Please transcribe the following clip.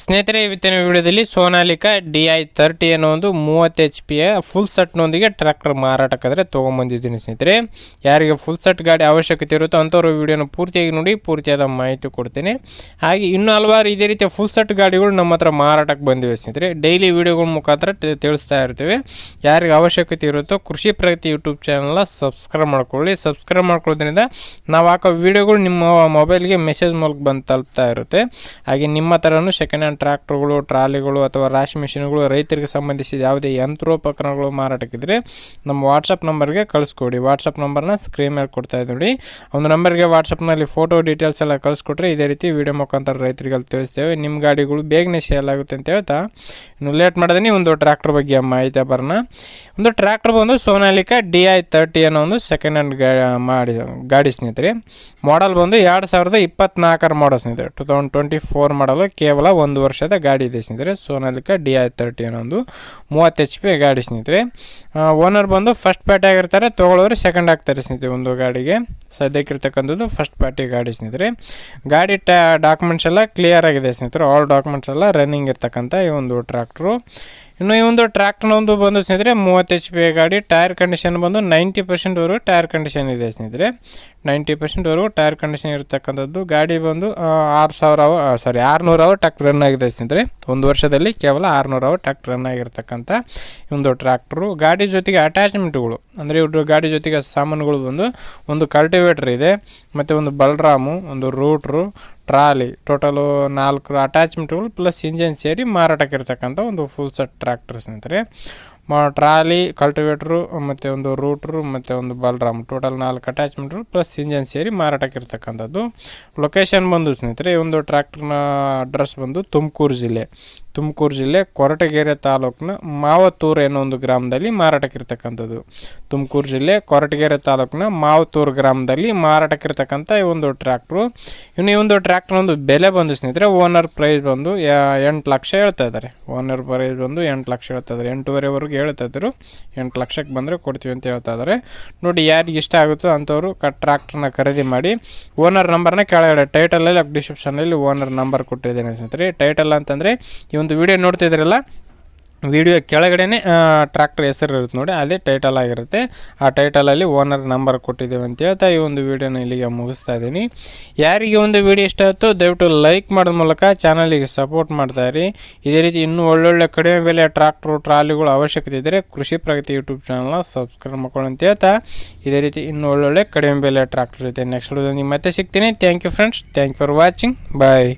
ಸ್ನೇಹಿತರೆ, ಇವತ್ತಿನ ವಿಡಿಯೋದಲ್ಲಿ ಸೋನಾಲಿಕಾ ಡಿ ಐ ತರ್ಟಿ ಅನ್ನೋ ಒಂದು ಮೂವತ್ತು ಎಚ್ ಪಿಯ ಫುಲ್ ಸೆಟ್ನೊಂದಿಗೆ ಟ್ರ್ಯಾಕ್ಟರ್ ಮಾರಾಟಕ್ಕಾದರೆ ತೊಗೊಂಬಂದಿದ್ದೀನಿ ಸ್ನೇಹಿತರೆ. ಯಾರಿಗೆ ಫುಲ್ ಸೆಟ್ ಗಾಡಿ ಅವಶ್ಯಕತೆ ಇರುತ್ತೋ ಅಂಥವ್ರು ವಿಡಿಯೋನ ಪೂರ್ತಿಯಾಗಿ ನೋಡಿ, ಪೂರ್ತಿಯಾದ ಮಾಹಿತಿ ಕೊಡ್ತೀನಿ. ಹಾಗೆ ಇನ್ನೂ ಹಲವಾರು ಇದೇ ರೀತಿಯ ಫುಲ್ ಸೆಟ್ ಗಾಡಿಗಳು ನಮ್ಮ ಹತ್ರ ಮಾರಾಟಕ್ಕೆ ಬಂದಿವೆ ಸ್ನೇಹಿತರೆ. ಡೈಲಿ ವಿಡಿಯೋಗಳ ಮುಖಾಂತರ ತಿಳಿಸ್ತಾ ಇರ್ತೀವಿ. ಯಾರಿಗೆ ಅವಶ್ಯಕತೆ ಇರುತ್ತೋ ಕೃಷಿ ಪ್ರಗತಿ ಯೂಟ್ಯೂಬ್ ಚಾನಲ್ನ ಸಬ್ಸ್ಕ್ರೈಬ್ ಮಾಡ್ಕೊಳ್ಳಿ. ಸಬ್ಸ್ಕ್ರೈಬ್ ಮಾಡ್ಕೊಳ್ಳೋದ್ರಿಂದ ನಾವು ಹಾಕೋ ವಿಡಿಯೋಗಳು ನಿಮ್ಮ ಮೊಬೈಲ್ಗೆ ಮೆಸೇಜ್ ಮೂಲಕ ಬಂದು ತಲುಪ್ತಾ ಇರುತ್ತೆ. ಹಾಗೆ ನಿಮ್ಮ ಥರನೂ ಸೆಕೆಂಡ್ ಟ್ರ್ಯಾಕ್ಟರ್ಗಳು, ಟ್ರಾಲಿಗಳು ಅಥವಾ ರಾಶಿ ಮಿಷಿನ್ಗಳು ರೈತರಿಗೆ ಸಂಬಂಧಿಸಿದ ಯಾವುದೇ ಯಂತ್ರೋಪಕರಣಗಳು ಮಾರಾಟಕ್ಕಿದ್ರೆ ನಮ್ಮ ವಾಟ್ಸಪ್ ನಂಬರ್ಗೆ ಕಳಿಸ್ಕೊಡಿ. ವಾಟ್ಸಪ್ ನಂಬರ್ನ ಸ್ಕ್ರೀನ್ ಮೇಲೆ ಕೊಡ್ತಾ ಇದ್ದೀವಿ ನೋಡಿ. ಒಂದು ನಂಬರ್ಗೆ ವಾಟ್ಸಪ್ನಲ್ಲಿ ಫೋಟೋ ಡೀಟೇಲ್ಸ್ ಎಲ್ಲ ಕಳಿಸ್ಕೊಟ್ರೆ ಇದೇ ರೀತಿ ವಿಡಿಯೋ ಮುಖಾಂತರ ರೈತರಿಗೆ ತಿಳಿಸ್ತೇವೆ. ನಿಮ್ಮ ಗಾಡಿಗಳು ಬೇಗನೆ ಸೇಲ್ ಆಗುತ್ತೆ ಅಂತ ಹೇಳ್ತಾ. ಇನ್ನು ಲೇಟ್ ಮಾಡಿದ್ರೆ ಒಂದು ಟ್ರ್ಯಾಕ್ಟರ್ ಬಗ್ಗೆ ಮಾಹಿತಿ ಬರೋಣ. ಒಂದು ಟ್ರ್ಯಾಕ್ಟರ್ ಬಂದು ಸೋನಾಲಿಕಾ ಡಿ ಐ ತರ್ಟಿ ಅನ್ನೋ ಒಂದು ಸೆಕೆಂಡ್ ಹ್ಯಾಂಡ್ ಗಾ, ಮಾಡಿ, ಗಾಡಿ ಸ್ನೇಹಿತರೆ. ಮಾಡಲ್ ಬಂದು ಎರಡು ಸಾವಿರದ ಇಪ್ಪತ್ನಾಲ್ಕರ ಮಾಡಲ್ ಸ್ನೇಹಿತರೆ. ಟು ತೌಸಂಡ್ ಟ್ವೆಂಟಿ ಫೋರ್ ಮಾಡಲು ಕೇವಲ ಒಂದು ವರ್ಷದ ಗಾಡಿ ಇದೆ ಸ್ನೇಹಿತರೆ. ಸೋನಾಲಿಕಾ ಡಿ ಐ ತರ್ಟಿ ಒಂದು ಮೂವತ್ತು ಎಚ್ ಪಿ ಗಾಡಿ ಸ್ನೇಹಿತರೆ. ಓನರ್ ಬಂದು ಫಸ್ಟ್ ಪ್ಯಾಟಿ ಆಗಿರ್ತಾರೆ ತೊಗೊಳೋರು ಸೆಕೆಂಡ್ ಆಗ್ತಾರೆ ಸ್ನೇಹಿತರೆ ಒಂದು ಗಾಡಿಗೆ. ಸದ್ಯಕ್ಕಿರ್ತಕ್ಕಂಥದ್ದು ಫಸ್ಟ್ ಪಾರ್ಟಿ ಗಾಡಿ ಸ್ನೇಹಿತರೆ. ಗಾಡಿ ಡಾಕ್ಯುಮೆಂಟ್ಸ್ ಎಲ್ಲ ಕ್ಲಿಯರ್ ಆಗಿದೆ ಸ್ನೇಹಿತರೆ. ಆಲ್ ಡಾಕ್ಯುಮೆಂಟ್ಸ್ ಎಲ್ಲ ರನ್ನಿಂಗ್ ಇರ್ತಕ್ಕಂಥ ಈ ಒಂದು ಟ್ರ್ಯಾಕ್ಟ್ರು ಇನ್ನು ಈ ಒಂದು ಟ್ರ್ಯಾಕ್ಟರ್ನ ಒಂದು ಬಂದು ಸ್ನೇಹಿತರೆ, ಮೂವತ್ತು ಎಚ್ ಪಿ ಗಾಡಿ ಟೈರ್ ಕಂಡೀಷನ್ ಬಂದು ನೈಂಟಿ ಪರ್ಸೆಂಟ್ವರೆಗೂ ಟೈರ್ ಕಂಡೀಷನ್ ಇದೆ ಸ್ನೇಹಿತರೆ. ನೈಂಟಿ ಪರ್ಸೆಂಟ್ವರೆಗೂ ಟೈರ್ ಕಂಡೀಷನ್ ಇರತಕ್ಕಂಥದ್ದು. ಗಾಡಿ ಬಂದು ಆರು ಸಾವಿರ ಸಾರಿ ಆರುನೂರು ಅವರ್ ಟ್ಯಾಕ್ಟರ್ ರನ್ ಆಗಿದೆ ಸ್ನೇಹಿತರೆ. ಒಂದು ವರ್ಷದಲ್ಲಿ ಕೇವಲ ಆರುನೂರು ಅವರ್ ಟ್ಯಾಕ್ಟರ್ ರನ್ ಆಗಿರ್ತಕ್ಕಂಥ ಒಂದು ಟ್ರ್ಯಾಕ್ಟ್ರು ಗಾಡಿ ಜೊತೆಗೆ ಅಟ್ಯಾಚ್ಮೆಂಟ್ಗಳು ಅಂದರೆ ಇವರು ಗಾಡಿ ಜೊತೆಗೆ ಸಾಮಾನುಗಳು ಬಂದು ಒಂದು ಕಲ್ಟಿವೇಟ್ರ್ ಇದೆ, ಮತ್ತು ಒಂದು ಬಲ್ರಾಮು, ಒಂದು ರೂಟ್ರು ಟ್ರಾಲಿ. ಟೋಟಲು ನಾಲ್ಕು ಅಟ್ಯಾಚ್ಮೆಂಟ್ಗಳು ಪ್ಲಸ್ ಇಂಜನ್ ಸೇರಿ ಮಾರಾಟಕ್ಕೆ ಇರ್ತಕ್ಕಂಥ ಒಂದು ಫುಲ್ ಸೆಟ್ ಟ್ರ್ಯಾಕ್ಟರ್ ಸ್ನೇಹಿತರೆ ಮಾ, ಟ್ರಾಲಿ, ಕಲ್ಟಿವೇಟ್ರು, ಮತ್ತು ಒಂದು ರೂಟ್ರು, ಮತ್ತು ಒಂದು ಬಲ್ರಾಮ್. ಟೋಟಲ್ ನಾಲ್ಕು ಅಟ್ಯಾಚ್ಮೆಂಟ್ರು ಪ್ಲಸ್ ಇಂಜನ್ ಸೇರಿ ಮಾರಾಟಕ್ಕೆ ಇರ್ತಕ್ಕಂಥದ್ದು. ಲೊಕೇಶನ್ ಬಂದು ಸ್ನೇಹಿತರೆ ಈ ಒಂದು ಟ್ರ್ಯಾಕ್ಟರ್ನ ಅಡ್ರೆಸ್ ಬಂದು ತುಮಕೂರು ಜಿಲ್ಲೆ. ತುಮಕೂರು ಜಿಲ್ಲೆ, ಕೊರಟಗೆರೆ ತಾಲೂಕಿನ ಮಾವತ್ತೂರು ಅನ್ನೋ ಒಂದು ಗ್ರಾಮದಲ್ಲಿ ಮಾರಾಟಕ್ಕೆ ಇರ್ತಕ್ಕಂಥದ್ದು. ತುಮಕೂರು ಜಿಲ್ಲೆ, ಕೊರಟಗೆರೆ ತಾಲೂಕಿನ ಮಾವತ್ತೂರು ಗ್ರಾಮದಲ್ಲಿ ಮಾರಾಟಕ್ಕೆ ಇರ್ತಕ್ಕಂಥ ಈ ಒಂದು ಟ್ರ್ಯಾಕ್ಟ್ರು ಇನ್ನು ಈ ಒಂದು ಟ್ರ್ಯಾಕ್ಟರ್ ಒಂದು ಬೆಲೆ ಬಂದು ಸ್ನೇಹಿತರೆ ಓನರ್ ಪ್ರೈಸ್ ಬಂದು ಎಂಟು ಲಕ್ಷ ಹೇಳ್ತಾ ಇದ್ದಾರೆ. ಓನರ್ ಪ್ರೈಸ್ ಬಂದು ಎಂಟು ಲಕ್ಷ ಹೇಳ್ತಾ ಇದ್ದಾರೆ. ಎಂಟೂವರೆವರೆಗೂ ಹೇಳ್ತಾ ಇದ್ದರು ಎಂಟು ಲಕ್ಷಕ್ಕೆ ಬಂದರೆ ಕೊಡ್ತೀವಿ ಅಂತ ಹೇಳ್ತಾ ಇದ್ದಾರೆ ನೋಡಿ, ಯಾರಿಗೆ ಇಷ್ಟ ಆಗುತ್ತೋ ಅಂಥವ್ರು ಕ, ಟ್ರ್ಯಾಕ್ಟರ್ನ ಖರೀದಿ ಮಾಡಿ. ಓನರ್ ನಂಬರ್ನ ಕೆಳಗಡೆ ಟೈಟಲಲ್ಲಿ ಡಿಸ್ಕ್ರಿಪ್ಷನಲ್ಲಿ ಓನರ್ ನಂಬರ್ ಕೊಟ್ಟಿದ್ದೇನೆ ಸ್ನೇಹಿತರೆ. ಟೈಟಲ್ ಅಂತಂದರೆ, ಈ ಒಂದು ವಿಡಿಯೋ ನೋಡ್ತಿದ್ರಲ್ಲ ವಿಡಿಯೋ ಕೆಳಗಡೆ ಟ್ರ್ಯಾಕ್ಟರ್ ಹೆಸರು ಇರುತ್ತೆ ನೋಡಿ, ಅದೇ ಟೈಟಲ್ ಆಗಿರುತ್ತೆ. ಆ ಟೈಟಲಲ್ಲಿ ಓನರ್ ನಂಬರ್ ಕೊಟ್ಟಿದ್ದೇವೆ ಅಂತ ಹೇಳ್ತಾ ಈ ಒಂದು ವಿಡಿಯೋನ ಇಲ್ಲಿಗೆ ಮುಗಿಸ್ತಾ ಇದ್ದೀನಿ. ಯಾರಿಗೆ ಒಂದು ವಿಡಿಯೋ ಇಷ್ಟ ಆಯಿತು, ದಯವಿಟ್ಟು ಲೈಕ್ ಮಾಡೋದ ಮೂಲಕ ಚಾನಲಿಗೆ ಸಪೋರ್ಟ್ ಮಾಡ್ತಾ ಇರಿ. ಇದೇ ರೀತಿ ಇನ್ನೂ ಒಳ್ಳೊಳ್ಳೆ ಕಡಿಮೆ ಬೆಲೆ ಟ್ರ್ಯಾಕ್ಟ್ರು ಟ್ರಾಲಿಗಳು ಅವಶ್ಯಕತೆ ಇದ್ದರೆ ಕೃಷಿ ಪ್ರಗತಿ ಯೂಟ್ಯೂಬ್ ಚಾನಲ್ನ ಸಬ್ಸ್ಕ್ರೈಬ್ ಮಾಡ್ಕೊಳ್ಳಿ ಅಂತ ಹೇಳ್ತಾ, ಇದೇ ರೀತಿ ಇನ್ನೂ ಒಳ್ಳೊಳ್ಳೆ ಕಡಿಮೆ ಬೆಲೆ ಟ್ರ್ಯಾಕ್ಟರ್ ಜೊತೆ ನೆಕ್ಸ್ಟ್ ನಿಮ್ಮ ಮತ್ತೆ ಸಿಗ್ತೀನಿ. Thank you friends thank you for watching bye